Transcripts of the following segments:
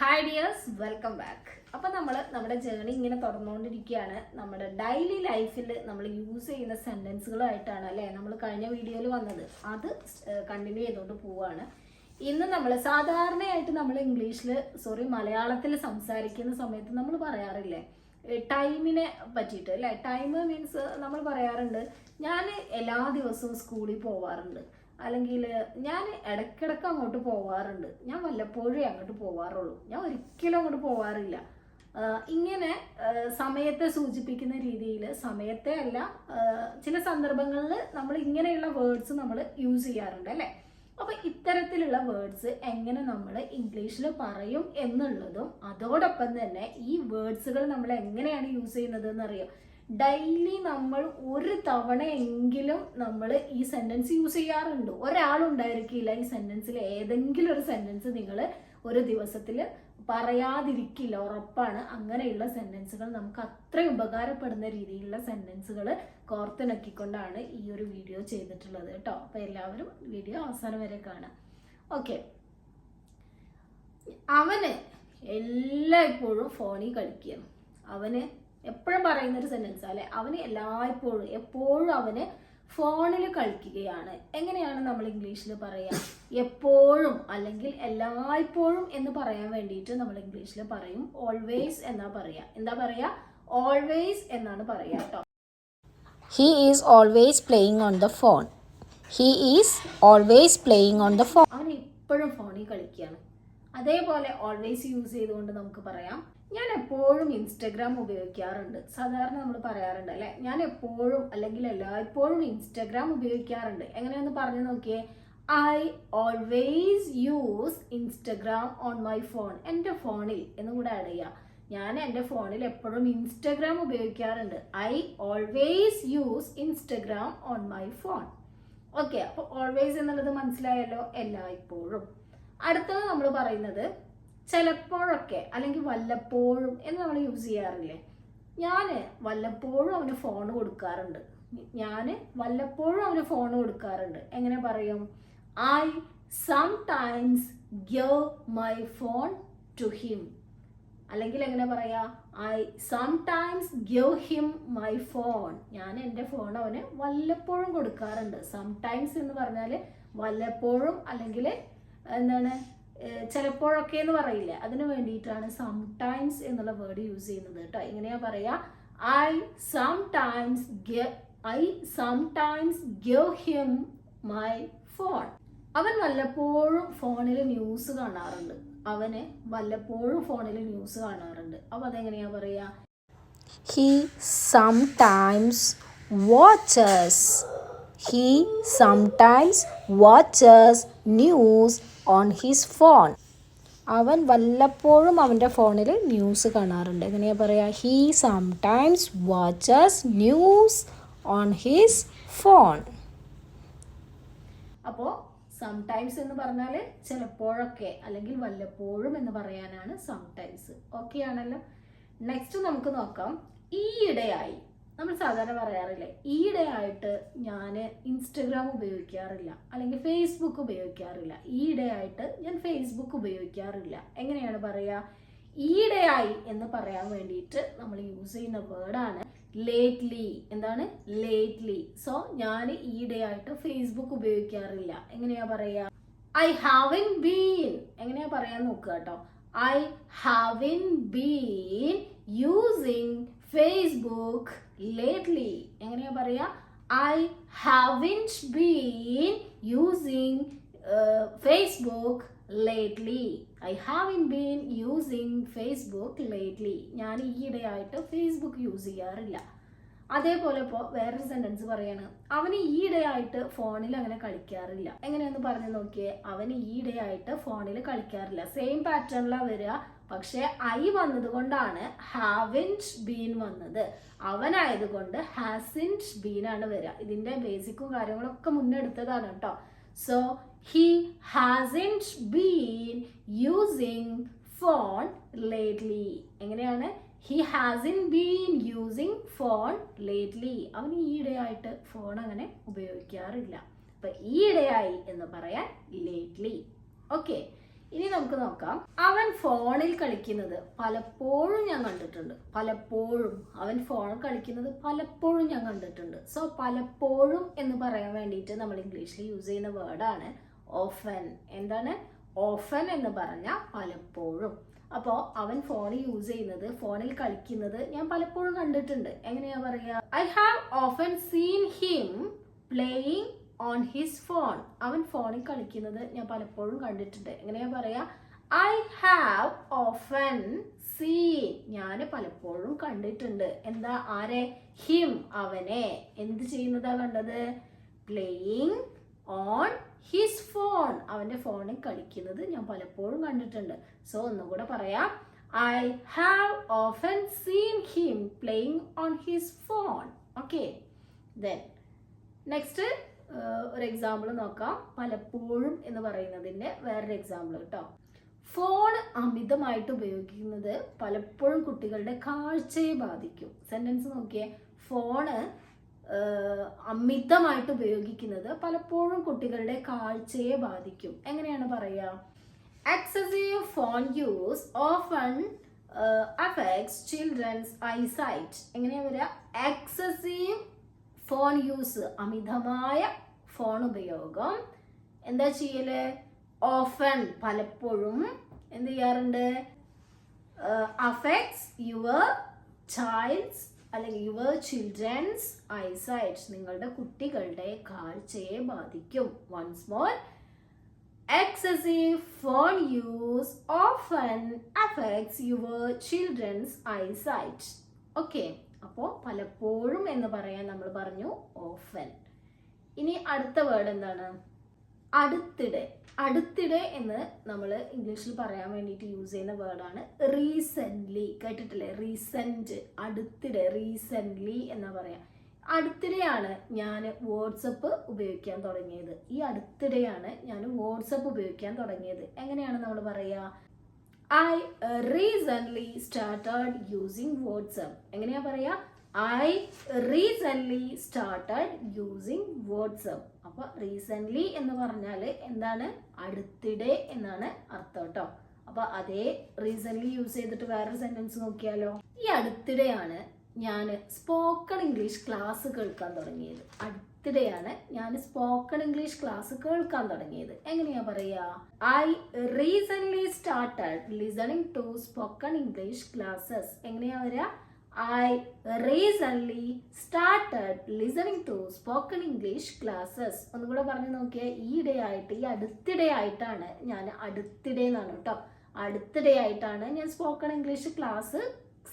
Hi dears welcome back അപ്പൊ നമ്മൾ നമ്മുടെ ജേണി ഇങ്ങനെ തുറന്നുകൊണ്ടിരിക്കുകയാണ് നമ്മുടെ ഡെയിലി ലൈഫിൽ നമ്മൾ യൂസ് ചെയ്യുന്ന സെന്റൻസുകളായിട്ടാണ് അല്ലെ? നമ്മൾ കഴിഞ്ഞ വീഡിയോയിൽ വന്നത്. അത് കണ്ടിന്യൂ ചെയ്തുകൊണ്ട് പോവാണ്. ഇന്ന് നമ്മൾ സാധാരണയായിട്ട് നമ്മൾ ഇംഗ്ലീഷിൽ സോറി മലയാളത്തിൽ സംസാരിക്കുന്ന സമയത്ത് നമ്മൾ പറയാറില്ലേ? ടൈമിനെ പറ്റിയിട്ട് അല്ലേ? ടൈം മീൻസ് നമ്മൾ പറയാറുണ്ട് ഞാൻ എല്ലാ ദിവസവും സ്കൂളിൽ പോവാറുണ്ട്. അല്ലെങ്കിൽ ഞാൻ ഇടയ്ക്കിടയ്ക്ക് അങ്ങോട്ട് പോവാറുണ്ട്. ഞാൻ വല്ലപ്പോഴേ അങ്ങോട്ട് പോവാറുള്ളൂ. ഞാൻ ഒരിക്കലും അങ്ങോട്ട് പോവാറില്ല. ഇങ്ങനെ സമയത്തെ സൂചിപ്പിക്കുന്ന രീതിയിൽ സമയത്തെ അല്ല ചില സന്ദർഭങ്ങളിൽ നമ്മൾ ഇങ്ങനെയുള്ള വേർഡ്സ് നമ്മൾ യൂസ് ചെയ്യാറുണ്ട് അല്ലേ? അപ്പൊ ഇത്തരത്തിലുള്ള വേർഡ്സ് എങ്ങനെ നമ്മൾ ഇംഗ്ലീഷിൽ പറയും എന്നുള്ളതും അതോടൊപ്പം തന്നെ ഈ വേർഡ്സുകൾ നമ്മൾ എങ്ങനെയാണ് യൂസ് ചെയ്യുന്നത് എന്നറിയാം. ഡെയിലി നമ്മൾ ഒരു തവണയെങ്കിലും നമ്മൾ ഈ സെന്റൻസ് യൂസ് ചെയ്യാറുണ്ട്. ഒരാളുണ്ടായിരിക്കില്ല ഈ സെന്റൻസിൽ ഏതെങ്കിലും ഒരു സെന്റൻസ് നിങ്ങൾ ഒരു ദിവസത്തിൽ പറയാതിരിക്കില്ല ഉറപ്പാണ്. അങ്ങനെയുള്ള സെന്റൻസുകൾ നമുക്ക് അത്ര ഉപകാരപ്പെടുന്ന രീതിയിലുള്ള സെന്റൻസുകൾ കോർത്തിണക്കിക്കൊണ്ടാണ് ഈ ഒരു വീഡിയോ ചെയ്തിട്ടുള്ളത് കേട്ടോ. അപ്പോൾ എല്ലാവരും വീഡിയോ അവസാനം വരെ കാണാം. ഓക്കെ അവന് എല്ലായ്പ്പോഴും ഫോണിൽ കളിക്കുന്നു അവന് എപ്പോഴും പറയുന്ന ഒരു സെന്റൻസ് അല്ലെ? അവന് എല്ലായ്പ്പോഴും എപ്പോഴും അവന് ഫോണിൽ കളിക്കുകയാണ്. എങ്ങനെയാണ് നമ്മൾ ഇംഗ്ലീഷിൽ പറയുക എപ്പോഴും അല്ലെങ്കിൽ എല്ലായ്പ്പോഴും എന്ന് പറയാൻ വേണ്ടിയിട്ട് നമ്മൾ ഇംഗ്ലീഷിൽ പറയും. ഓൾവേസ് എന്നാ പറയാ? എന്താ പറയാ? ഓൾവേസ് എന്നാണ് പറയാ കേട്ടോ he is always playing on the phone he is always playing on the phone അവൻ എപ്പോഴും ഫോണിൽ കളിക്കുകയാണ്. അതേപോലെ ഓൾവേസ് യൂസ് ചെയ്തുകൊണ്ട് നമുക്ക് പറയാം. ഞാൻ എപ്പോഴും ഇൻസ്റ്റഗ്രാം ഉപയോഗിക്കാറുണ്ട്. സാധാരണ നമ്മൾ പറയാറുണ്ട് അല്ലേ? ഞാൻ എപ്പോഴും അല്ലെങ്കിൽ എല്ലായ്പ്പോഴും ഇൻസ്റ്റഗ്രാം ഉപയോഗിക്കാറുണ്ട്. എങ്ങനെയൊന്ന് പറഞ്ഞു നോക്കിയേ? I always use Instagram on my phone എന്റെ ഫോണിൽ എന്ന് കൂടെ ആഡ് ചെയ്യാം. ഞാൻ എന്റെ ഫോണിൽ എപ്പോഴും ഇൻസ്റ്റഗ്രാം ഉപയോഗിക്കാറുണ്ട്. I always use Instagram on my phone okay അപ്പോൾ ഓൾവേസ് എന്നുള്ളത് മനസ്സിലായല്ലോ? എല്ലായ്പ്പോഴും. അടുത്തത് നമ്മൾ പറയുന്നത് ചിലപ്പോഴൊക്കെ അല്ലെങ്കിൽ വല്ലപ്പോഴും എന്ന് നമ്മൾ യൂസ് ചെയ്യാറില്ലേ? ഞാൻ വല്ലപ്പോഴും അവന് ഫോൺ കൊടുക്കാറുണ്ട്. ഞാൻ വല്ലപ്പോഴും അവന് ഫോൺ കൊടുക്കാറുണ്ട്. എങ്ങനെ പറയും? I sometimes give my phone to him അല്ലെങ്കിൽ എങ്ങനെ പറയാ? I sometimes give him my phone ഞാൻ എന്റെ ഫോൺ അവന് വല്ലപ്പോഴും കൊടുക്കാറുണ്ട്. സം ടൈംസ് എന്ന് പറഞ്ഞാൽ വല്ലപ്പോഴും അല്ലെങ്കിൽ എന്താണ്? ചിലപ്പോഴൊക്കെ എന്ന് പറയില്ല അതിന് വേണ്ടിയിട്ടാണ് സംടൈംസ് എന്നുള്ള വേർഡ് യൂസ് ചെയ്യുന്നത് കേട്ടോ. എങ്ങനെയാ പറയാ? I sometimes I sometimes give him my phone അവൻ വല്ലപ്പോഴും ഫോണിൽ ന്യൂസ് കാണാറുണ്ട്. അവന് വല്ലപ്പോഴും ഫോണിൽ ന്യൂസ് കാണാറുണ്ട്. അപ്പൊ അതെങ്ങനെയാ പറയാ? He sometimes watches he sometimes watches news. On his phone അവൻ വല്ലപ്പോഴും അവന്റെ ഫോണിൽ ന്യൂസ് കാണാറുണ്ട്. എങ്ങനെയാ പറയുക he sometimes watches news on his phone അപ്പോൾ സംടൈംസ് എന്ന് പറഞ്ഞാൽ ചിലപ്പോഴൊക്കെ അല്ലെങ്കിൽ വല്ലപ്പോഴും എന്ന് പറയാനാണ് സംടൈംസ് ഓക്കെ ആണല്ലോ? നെക്സ്റ്റ് നമുക്ക് നോക്കാം. ഈയിടെയായി നമ്മൾ സാധാരണ പറയാറില്ലേ ഈയിടെയായിട്ട് ഞാൻ ഇൻസ്റ്റഗ്രാം ഉപയോഗിക്കാറില്ല അല്ലെങ്കിൽ ഫേസ്ബുക്ക് ഉപയോഗിക്കാറില്ല. ഈയിടെ ആയിട്ട് ഞാൻ ഫേസ്ബുക്ക് ഉപയോഗിക്കാറില്ല. എങ്ങനെയാണ് പറയുക ഈയിടെയായി എന്ന് പറയാൻ വേണ്ടിയിട്ട് നമ്മൾ യൂസ് ചെയ്യുന്ന വേർഡാണ് ലേറ്റ്ലി എന്താണ്? ലേറ്റ്ലി സോ ഞാൻ ഈയിടെയായിട്ട് ഫേസ്ബുക്ക് ഉപയോഗിക്കാറില്ല. എങ്ങനെയാ പറയുക ഐ ഹാവിൻ ബീൻ എങ്ങനെയാ പറയാൻ നോക്കുക കേട്ടോ? I have been using Facebook lately എങ്ങനെയാ പറയുക I have been using Facebook lately I have been using Facebook lately ഞാൻ ഈയിടെയായിട്ട് ഫേസ്ബുക്ക് യൂസ് ചെയ്യാറില്ല. അതേപോലെ ഇപ്പോൾ വേറൊരു സെന്റൻസ് പറയാണ്. അവന് ഈയിടെയായിട്ട് ഫോണിൽ അങ്ങനെ കളിക്കാറില്ല. എങ്ങനെയെന്ന് പറഞ്ഞു നോക്കിയേ? അവന് ഈയിടെയായിട്ട് ഫോണിൽ കളിക്കാറില്ല. സെയിം പാറ്റേണിലാണ് വരിക പക്ഷേ ഐ വന്നത് കൊണ്ടാണ് ഹാവിന്റ് ബീൻ വന്നത്. അവനായതുകൊണ്ട് ഹാസിന്റ് ബീൻ ആണ് വരിക ഇതിന്റെ ബേസിക്കും കാര്യങ്ങളൊക്കെ മുന്നെടുത്തതാണ് കേട്ടോ. So he hasn't been using phone lately എങ്ങനെയാണ്? He hasn't been using phone lately അവൻ ഈയിടെയായിട്ട് ഫോൺ അങ്ങനെ ഉപയോഗിക്കാറില്ല. അപ്പൊ ഈയിടെയായി എന്ന് പറയാൻ ലേറ്റ്ലി ഓക്കെ ഇനി നമുക്ക് നോക്കാം. അവൻ ഫോണിൽ കളിക്കുന്നത് പലപ്പോഴും ഞാൻ കണ്ടിട്ടുണ്ട്. പലപ്പോഴും. അവൻ ഫോൺ കളിക്കുന്നത് പലപ്പോഴും ഞാൻ കണ്ടിട്ടുണ്ട്. സോ പലപ്പോഴും എന്ന് പറയാൻ വേണ്ടിയിട്ട് നമ്മൾ ഇംഗ്ലീഷിൽ യൂസ് ചെയ്യുന്ന വേർഡാണ് ഓഫൻ എന്താണ്? ഓഫൻ എന്ന് പറഞ്ഞാൽ പലപ്പോഴും. അപ്പോൾ അവൻ ഫോൺ യൂസ് ചെയ്യുന്നത് ഫോണിൽ കളിക്കുന്നത് ഞാൻ പലപ്പോഴും കണ്ടിട്ടുണ്ട്. എങ്ങനെയാ പറയുക I have often seen him playing on his phone അവൻ ഫോണിൽ കളിക്കുന്നത് ഞാൻ പലപ്പോഴും കണ്ടിട്ടുണ്ട്. എങ്ങനെയാ പറയാ? ഐ ഹാവ് ഓഫൻ സീൻ ഞാൻ പലപ്പോഴും കണ്ടിട്ടുണ്ട്. എന്താ? ആരെ? ഹിം അവനെ. എന്ത് ചെയ്യുന്നതാ കണ്ടത്? പ്ലേയിങ് ഓൺ ഹിസ് ഫോൺ അവന്റെ ഫോണിൽ കളിക്കുന്നത് ഞാൻ പലപ്പോഴും കണ്ടിട്ടുണ്ട്. സോ ഒന്നുകൂടെ പറയാം. I have often seen him playing on his phone okay then next ഒരു എക്സാമ്പിൾ നോക്കാം. പലപ്പോഴും എന്ന് പറയുന്നതിന്റെ വേറൊരു എക്സാമ്പിൾ കേട്ടോ. ഫോൺ അമിതമായിട്ട് ഉപയോഗിക്കുന്നത് പലപ്പോഴും കുട്ടികളുടെ കാഴ്ചയെ ബാധിക്കും. സെന്റൻസ് നോക്കിയേ. ഫോണ് അമിതമായിട്ട് ഉപയോഗിക്കുന്നത് പലപ്പോഴും കുട്ടികളുടെ കാഴ്ചയെ ബാധിക്കും. എങ്ങനെയാണ് പറയുക excessive phone use often affects children's eyesight എങ്ങനെയാ വരിക എക്സസീവ് ഫോൺ യൂസ് അമിതമായ ഫോൺ ഉപയോഗം. എന്താ ചെയ്യൽ? ഓഫൺ പലപ്പോഴും എന്ത് ചെയ്യാറുണ്ട്? അഫക്ട്സ് യുവർ ചൈൽഡ്സ് അല്ലെങ്കിൽ യുവർ ചിൽഡ്രൻസ് ഐസൈറ്റ് നിങ്ങളുടെ കുട്ടികളുടെ കാഴ്ചയെ ബാധിക്കും. Once more excessive phone use often affects your children's eyesight okay അപ്പോൾ പലപ്പോഴും എന്ന് പറയാൻ നമ്മൾ പറഞ്ഞു ഓഫൻ ഇനി അടുത്ത വേർഡ് എന്താണ്? അടുത്തിടെ. അടുത്തിടെ എന്ന് നമ്മൾ ഇംഗ്ലീഷിൽ പറയാൻ വേണ്ടിയിട്ട് യൂസ് ചെയ്യുന്ന വേർഡാണ് റീസെന്റ്ലി കേട്ടിട്ടില്ലേ? റീസെന്റ് അടുത്തിടെ റീസെന്റ്ലി എന്നാ പറയാം. അടുത്തിടെയാണ് ഞാൻ വാട്സപ്പ് ഉപയോഗിക്കാൻ തുടങ്ങിയത്. ഈ അടുത്തിടെയാണ് ഞാൻ വാട്സപ്പ് ഉപയോഗിക്കാൻ തുടങ്ങിയത്. എങ്ങനെയാണ് നമ്മൾ പറയുക I recently started using WhatsApp എങ്ങനെയാ പറയാ? I recently started using WhatsApp അപ്പോൾ റീസെന്റ്ലി എന്ന് പറഞ്ഞാൽ എന്താണ്? അടുത്തിടെ എന്നാണ് അർത്ഥം കേട്ടോ അപ്പോൾ അതേ റീസെന്റ്ലി യൂസ് ചെയ്തിട്ട് വേറൊരു സെന്റൻസ് നോക്കിയാലോ? ഈ അടുത്തിടെയാണ് ഞാൻ സ്പോക്കൺ ഇംഗ്ലീഷ് ക്ലാസ് കേൾക്കാൻ തുടങ്ങിയത്. അടുത്തിടെയാണ് ഞാൻ സ്പോക്കൺ ഇംഗ്ലീഷ് ക്ലാസ് കേൾക്കാൻ തുടങ്ങിയത്. എങ്ങനെയാ പറയാ? I recently started listening to spoken English classes എങ്ങനെയാ വരിക I recently started listening to spoken English classes. ഒന്നും കൂടെ പറഞ്ഞു നോക്കിയാൽ ഈ ഇടയായിട്ട് ഈ അടുത്തിടെയായിട്ടാണ് ഞാൻ അടുത്തിടെ എന്നാണ് കേട്ടോ അടുത്തിടെയായിട്ടാണ് ഞാൻ സ്പോക്കൺ ഇംഗ്ലീഷ് ക്ലാസ്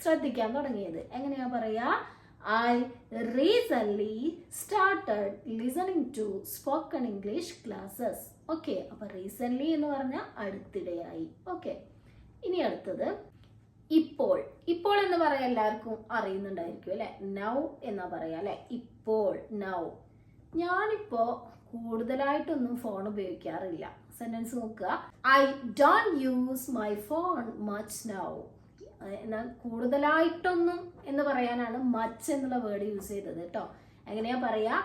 ശ്രദ്ധിക്കാൻ തുടങ്ങിയത്. എങ്ങനെയാ പറയാ? I recently started listening to spoken English classes okay അപ്പൊ റീസൺലി എന്ന് പറഞ്ഞാൽ അടുത്തിടെയായി ഓക്കെ ഇനി അടുത്തത്. ഇപ്പോൾ ഇപ്പോൾ എന്ന് പറയാൻ എല്ലാവർക്കും അറിയുന്നുണ്ടായിരിക്കും അല്ലെ? നൗ എന്നാ പറയാ അല്ലെ? ഇപ്പോൾ നൗ ഞാനിപ്പോ കൂടുതലായിട്ടൊന്നും ഫോൺ ഉപയോഗിക്കാറില്ല. സെന്റൻസ് നോക്കുക. I don't use my phone much now എന്നാൽ കൂടുതലായിട്ടൊന്നും എന്ന് പറയാനാണ് മച്ച് എന്നുള്ള വേർഡ് യൂസ് ചെയ്തത് കേട്ടോ. എങ്ങനെയാ പറയാ?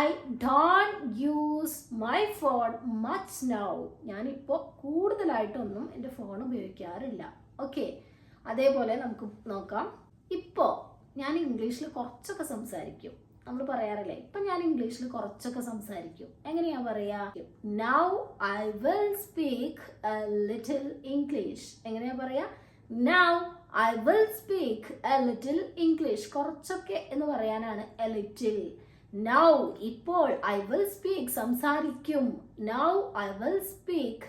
I don't use my phone much now ഞാനിപ്പോൾ കൂടുതലായിട്ടൊന്നും എന്റെ ഫോൺ ഉപയോഗിക്കാറില്ല. ഓക്കെ അതേപോലെ നമുക്ക് നോക്കാം. ഇപ്പോൾ ഞാൻ ഇംഗ്ലീഷിൽ കുറച്ചൊക്കെ സംസാരിക്കും. നമ്മൾ പറയാറില്ലേ ഇപ്പൊ ഞാൻ ഇംഗ്ലീഷിൽ കുറച്ചൊക്കെ സംസാരിക്കും. എങ്ങനെയാ പറയാ? Now I will speak little English എങ്ങനെയാ പറയാ? Now I will speak little English കുറച്ചൊക്കെ എന്ന് പറയാനാണ് ലിറ്റിൽ നൗ ഇപ്പോൾ ഐ വിൽ സ്പീക്ക് സംസാരിക്കും. Now I will speak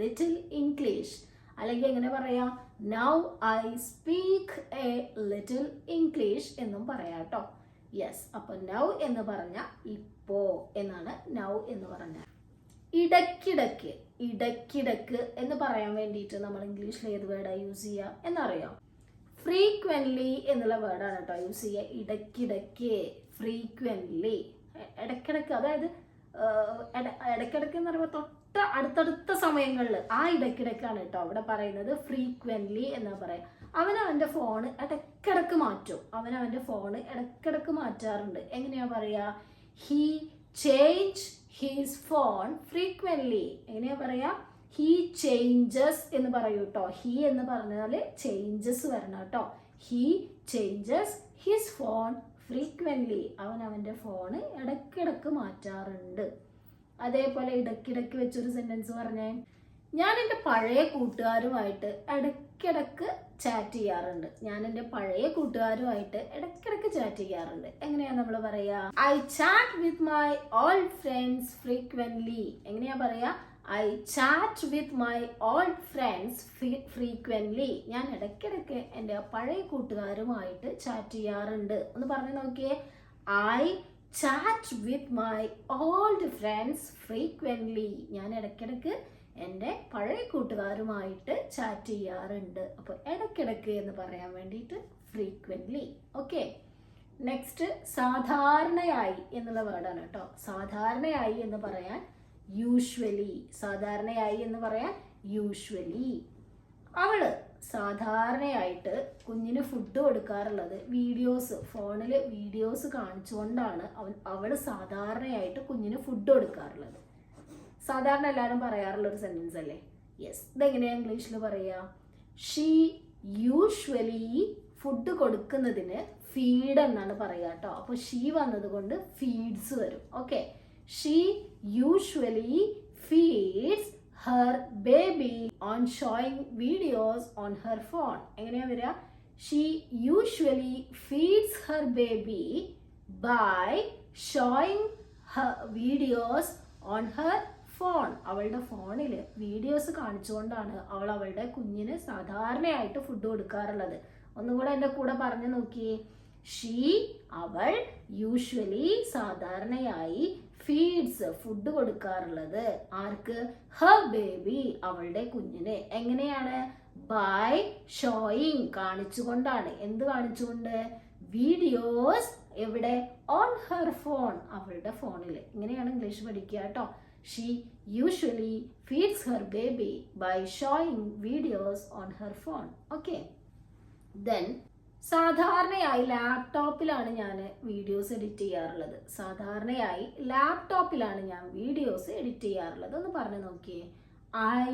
little English അല്ലെങ്കിൽ എങ്ങനെ പറയാം? Now I speak a little English എന്നും പറയാം കേട്ടോ യെസ് അപ്പൊ നൗ എന്ന് പറഞ്ഞ ഇപ്പോ എന്നാണ് നൗ എന്ന് പറഞ്ഞ. ഇടക്കിടക്ക് ഇടക്കിടക്ക് എന്ന് പറയാൻ വേണ്ടിയിട്ട് നമ്മൾ ഇംഗ്ലീഷിൽ ഏത് വേർഡാണ് യൂസ് ചെയ്യുക എന്നറിയാം? ഫ്രീക്വൻലി എന്നുള്ള വേർഡാണ് കേട്ടോ യൂസ് ചെയ്യുക ഇടക്കിടക്ക് ഫ്രീക്വൻലി ഇടക്കിടക്ക് അതായത് ഇടക്കിടക്ക് എന്ന് പറയുമ്പോൾ തൊട്ട അടുത്തടുത്ത സമയങ്ങളിൽ ആ ഇടയ്ക്കിടയ്ക്കാണ് കേട്ടോ അവിടെ പറയുന്നത് ഫ്രീക്വൻലി എന്നാ പറയാം. അവൻ അവന്റെ ഫോൺ ഇടയ്ക്കിടക്ക് മാറ്റും. അവൻ അവന്റെ ഫോൺ ഇടയ്ക്കിടക്ക് മാറ്റാറുണ്ട്. എങ്ങനെയാ പറയാ? He change his phone frequently എങ്ങനെയാ പറയാ? ഹീ ചേഞ്ചസ് എന്ന് പറയൂ കേട്ടോ. ഹീ എന്ന് പറഞ്ഞാൽ ചേഞ്ചസ് വരണം കേട്ടോ. He changes his phone frequently അവൻ അവന്റെ ഫോൺ ഇടയ്ക്കിടക്ക് മാറ്റാറുണ്ട്. അതേപോലെ ഇടയ്ക്കിടയ്ക്ക് വെച്ചൊരു സെന്റൻസ് പറഞ്ഞേ. ഞാൻ എന്റെ പഴയ കൂട്ടുകാരുമായിട്ട് ഇടയ്ക്കിടയ്ക്ക് ചാറ്റ് ചെയ്യാറുണ്ട്. ഞാൻ എന്റെ പഴയ കൂട്ടുകാരുമായിട്ട് ഇടയ്ക്കിടയ്ക്ക് ചാറ്റ് ചെയ്യാറുണ്ട്. എങ്ങനെയാ നമ്മൾ പറയാ? I chat with my old friends frequently എങ്ങനെയാ പറയാ? I chat with my old friends frequently ഞാൻ ഇടയ്ക്കിടയ്ക്ക് എന്റെ പഴയ കൂട്ടുകാരുമായിട്ട് ചാറ്റ് ചെയ്യാറുണ്ട്. ഒന്ന് പറഞ്ഞു നോക്കിയേ. I chat with my old friends frequently ഞാൻ ഇടയ്ക്കിടയ്ക്ക് എന്റെ പഴയ കൂട്ടുകാരുമായിട്ട് ചാറ്റ് ചെയ്യാറുണ്ട്. അപ്പോൾ ഇടയ്ക്കിടയ്ക്ക് എന്ന് പറയാൻ വേണ്ടിയിട്ട് ഫ്രീക്വന്റ്ലി ഓക്കെ നെക്സ്റ്റ് സാധാരണയായി എന്നുള്ള വേർഡാണ് കേട്ടോ. സാധാരണയായി എന്ന് പറയാൻ യൂഷ്വലി സാധാരണയായി എന്ന് പറയാൻ യൂഷ്വലി അവൾ സാധാരണയായിട്ട് കുഞ്ഞിന് ഫുഡ് കൊടുക്കാറുള്ളത് വീഡിയോസ് ഫോണിൽ വീഡിയോസ് കാണിച്ചുകൊണ്ടാണ് അവൻ അവൾ സാധാരണയായിട്ട് കുഞ്ഞിന് ഫുഡ് കൊടുക്കാറുള്ളത്. സാധാരണ എല്ലാവരും പറയാറുള്ള ഒരു സെന്റൻസ് അല്ലേ? യെസ് ഇതെങ്ങനെയാ ഇംഗ്ലീഷിൽ പറയുക ഷീ യൂഷ്വലി ഫുഡ് കൊടുക്കുന്നതിന് ഫീഡ് എന്നാണ് പറയുക കേട്ടോ അപ്പോൾ ഷീ വന്നത് കൊണ്ട് ഫീഡ്സ് വരും. Okay she usually feeds her baby on showing videos on her phone എങ്ങനെയാ വരിക? She usually feeds her baby by showing videos on her phone അവളുടെ ഫോണിൽ വീഡിയോസ് കാണിച്ചുകൊണ്ടാണ് അവൾ അവളുടെ കുഞ്ഞിന് സാധാരണയായിട്ട് ഫുഡ് കൊടുക്കാറുള്ളത്. ഒന്നും കൂടെ എന്റെ കൂടെ പറഞ്ഞു നോക്കിയേ. ഷീ അവൾ യൂഷ്വലി സാധാരണയായി ഫീഡ്സ് ഫുഡ് കൊടുക്കാറുള്ളത്. ആർക്ക്? ഹ ബേബി അവളുടെ കുഞ്ഞിന്. എങ്ങനെയാണ്? ബൈ ഷോയിങ് കാണിച്ചുകൊണ്ടാണ്. എന്ത് കാണിച്ചുകൊണ്ട്? വീഡിയോസ് എവിടെ? ഓൺ ഹെർ ഫോൺ അവളുടെ ഫോണിൽ ഇങ്ങനെയാണ് ഇംഗ്ലീഷ് പഠിക്കുക കേട്ടോ. She usually feeds her baby by showing videos on her phone okay then സാധാരണയായി ലാപ്ടോപ്പിലാണ് ഞാൻ വീഡിയോസ് എഡിറ്റ് ചെയ്യാറുള്ളത്. സാധാരണയായി ലാപ്ടോപ്പിലാണ് ഞാൻ വീഡിയോസ് എഡിറ്റ് ചെയ്യാറുള്ളത്. ഒന്ന് പറഞ്ഞു നോക്കിയേ. I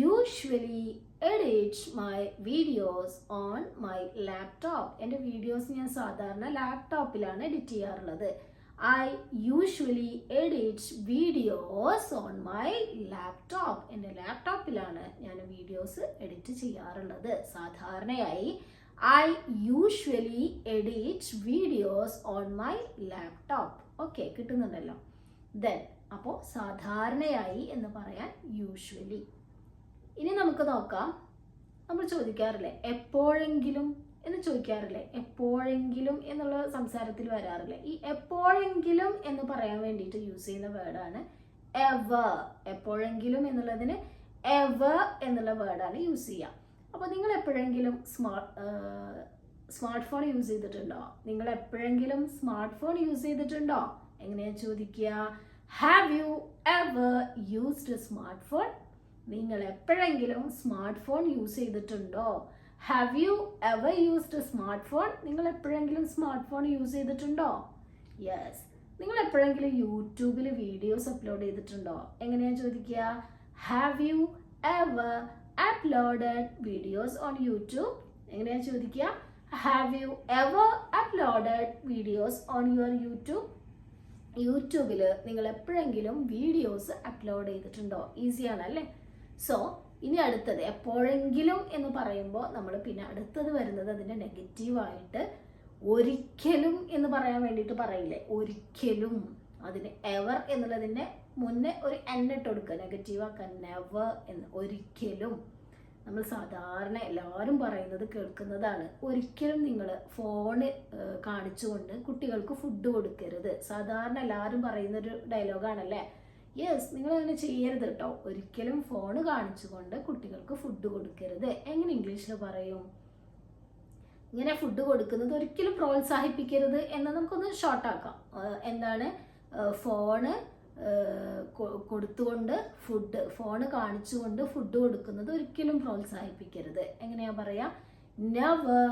usually edit my videos on my laptop എന്റെ വീഡിയോസ് ഞാൻ സാധാരണ ലാപ്ടോപ്പിലാണ് എഡിറ്റ് ചെയ്യാറുള്ളത്. I usually edit videos on my laptop എന്റെ ലാപ്ടോപ്പിലാണ് ഞാൻ വീഡിയോസ് എഡിറ്റ് ചെയ്യാറുള്ളത്. സാധാരണയായി I usually edit videos on my laptop okay കിട്ടുന്നുണ്ടല്ലോ. Then അപ്പോൾ സാധാരണയായി എന്ന് പറയാൻ യൂഷ്വലി ഇനി നമുക്ക് നോക്കാം. നമ്മൾ ചോദിക്കാറില്ലേ എപ്പോഴെങ്കിലും എന്ന് ചോദിക്കാറില്ലേ എപ്പോഴെങ്കിലും എന്നുള്ള സംസാരത്തിൽ വരാറില്ലേ? ഈ എപ്പോഴെങ്കിലും എന്ന് പറയാൻ വേണ്ടിയിട്ട് യൂസ് ചെയ്യുന്ന വേർഡാണ് എവർ എപ്പോഴെങ്കിലും എന്നുള്ളതിന് എവർ എന്നുള്ള വേർഡാണ് യൂസ് ചെയ്യുക അപ്പോൾ നിങ്ങൾ എപ്പോഴെങ്കിലും സ്മാർട്ട് സ്മാർട്ട് ഫോൺ യൂസ് ചെയ്തിട്ടുണ്ടോ? നിങ്ങൾ എപ്പോഴെങ്കിലും സ്മാർട്ട് ഫോൺ യൂസ് ചെയ്തിട്ടുണ്ടോ? എങ്ങനെയാ ചോദിക്കുക? Have you ever used smart phone നിങ്ങൾ എപ്പോഴെങ്കിലും സ്മാർട്ട് ഫോൺ യൂസ് ചെയ്തിട്ടുണ്ടോ? Have you ever used smart phone നിങ്ങൾ എപ്പോഴെങ്കിലും സ്മാർട്ട് ഫോൺ യൂസ് ചെയ്തിട്ടുണ്ടോ? യെസ് നിങ്ങൾ എപ്പോഴെങ്കിലും യൂട്യൂബിൽ വീഡിയോസ് അപ്ലോഡ് ചെയ്തിട്ടുണ്ടോ? എങ്ങനെയാ ചോദിക്കുക? Have you ever uploaded videos on YouTube എങ്ങനെയാണ് ചോദിക്കുക? Have you ever uploaded videos on your YouTube യൂട്യൂബിൽ നിങ്ങൾ എപ്പോഴെങ്കിലും വീഡിയോസ് അപ്ലോഡ് ചെയ്തിട്ടുണ്ടോ? ഈസിയാണ് അല്ലേ? സോ ഇനി അടുത്തത് എപ്പോഴെങ്കിലും എന്ന് പറയുമ്പോൾ നമ്മൾ പിന്നെ അടുത്തത് വരുന്നത് അതിന്റെ നെഗറ്റീവായിട്ട് ഒരിക്കലും എന്ന് പറയാൻ വേണ്ടിയിട്ട് പറയില്ലേ? ഒരിക്കലും. അതിന് എവർ എന്നുള്ളതിന്റെ മുന്നേ ഒരു എൻ ഇട്ട് കൊടുക്കുക. നെഗറ്റീവ് ആക്കാൻ നെവർ എന്ന്. ഒരിക്കലും. നമ്മൾ സാധാരണ എല്ലാവരും പറയുന്നത് കേൾക്കുന്നതാണ്. ഒരിക്കലും നിങ്ങൾ ഫോണ് കാണിച്ചുകൊണ്ട് കുട്ടികൾക്ക് ഫുഡ് കൊടുക്കരുത്. സാധാരണ എല്ലാവരും പറയുന്നൊരു ഡയലോഗാണല്ലേ യെസ് നിങ്ങൾ അങ്ങനെ ചെയ്യരുത് കേട്ടോ ഒരിക്കലും ഫോണ് കാണിച്ചുകൊണ്ട് കുട്ടികൾക്ക് ഫുഡ് കൊടുക്കരുത്. എങ്ങനെ ഇംഗ്ലീഷിൽ പറയും? ഇങ്ങനെ ഫുഡ് കൊടുക്കുന്നത് ഒരിക്കലും പ്രോത്സാഹിപ്പിക്കരുത് എന്ന് നമുക്കൊന്ന് ഷോർട്ടാക്കാം എന്താണ്? ഫോണ് കൊടുത്തുകൊണ്ട് ഫുഡ് ഫോൺ കാണിച്ചുകൊണ്ട് ഫുഡ് കൊടുക്കുന്നത് ഒരിക്കലും പ്രോത്സാഹിപ്പിക്കരുത്. എങ്ങനെയാ പറയാ? Never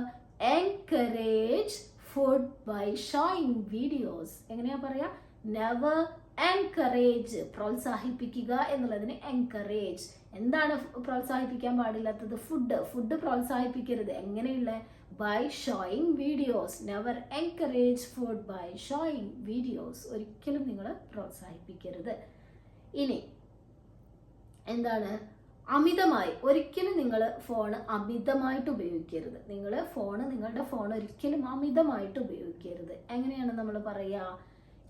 encourage food by showing videos എങ്ങനെയാ പറയാ? നെവർ എൻകറേജ് പ്രോത്സാഹിപ്പിക്കുക എന്നുള്ളതിന് എൻകറേജ് എന്താണ് പ്രോത്സാഹിപ്പിക്കാൻ പാടില്ലാത്തത്? ഫുഡ് ഫുഡ് പ്രോത്സാഹിപ്പിക്കരുത്. എങ്ങനെയുള്ള? By showing videos never encourage food by showing videos ഒരിക്കലും നിങ്ങൾ പ്രോത്സാഹിപ്പിക്കരുത്. ഇനി എന്താണ്? അമിതമായി ഒരിക്കലും നിങ്ങൾ ഫോൺ അമിതമായിട്ട് ഉപയോഗിക്കരുത്. നിങ്ങൾ ഫോൺ നിങ്ങളുടെ ഫോൺ ഒരിക്കലും അമിതമായിട്ട് ഉപയോഗിക്കരുത്. എങ്ങനെയാണ് നമ്മൾ പറയുക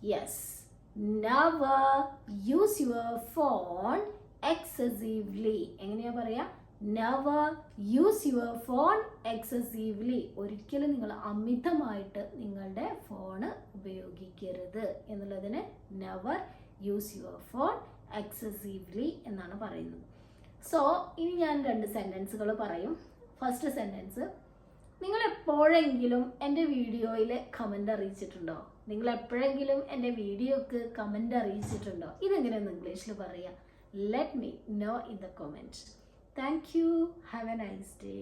yes never use your phone excessively. എങ്ങനെയാ പറയാ? Never use your phone excessively. ഒരിക്കലും നിങ്ങൾ അമിതമായിട്ട് നിങ്ങളുടെ ഫോണ് ഉപയോഗിക്കരുത് എന്നുള്ളതിന് never use your phone excessively എന്നാണ് പറയുന്നത്. സോ ഇനി ഞാൻ രണ്ട് സെന്റൻസുകൾ പറയും. ഫസ്റ്റ് സെന്റൻസ് നിങ്ങൾ എപ്പോഴെങ്കിലും എന്റെ വീഡിയോയിൽ കമന്റ് അറിയിച്ചിട്ടുണ്ടോ? നിങ്ങൾ എപ്പോഴെങ്കിലും എന്റെ വീഡിയോക്ക് കമന്റ് അറിയിച്ചിട്ടുണ്ടോ? ഇതെങ്ങനെയാണ് ഇംഗ്ലീഷിൽ പറയുക let me know in the comment thank you have a nice day